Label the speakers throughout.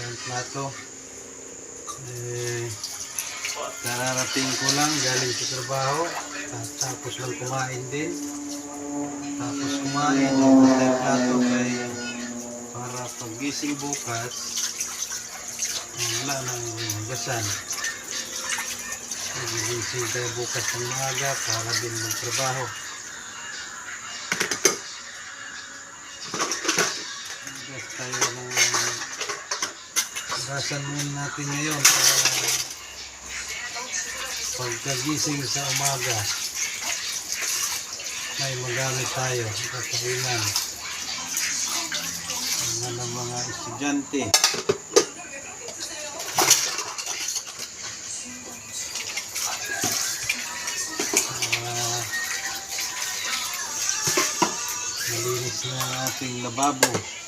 Speaker 1: yung plato. Eh, kararating ko lang galing sa trabaho. Ta- Tapos lang kumain din. Tapos kumain, na yung plato kay para pagising bukas, wala nang hugasan. Nagigising tayo bukas ng maaga para din magtrabaho. Hugasan muna natin ngayon para pagkagising sa umaga may magamit tayo. Kakainin mga ng mga estudyante. Ah, malinis na ating lababo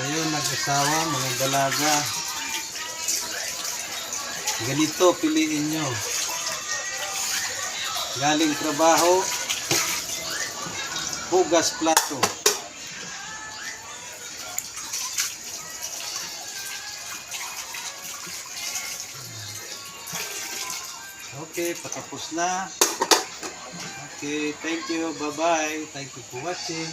Speaker 1: kayo nag-asawa mga dalaga. Ganito piliin nyo. Galing trabaho hugas plato. Okay patapos na. Okay thank you. Bye bye thank you for watching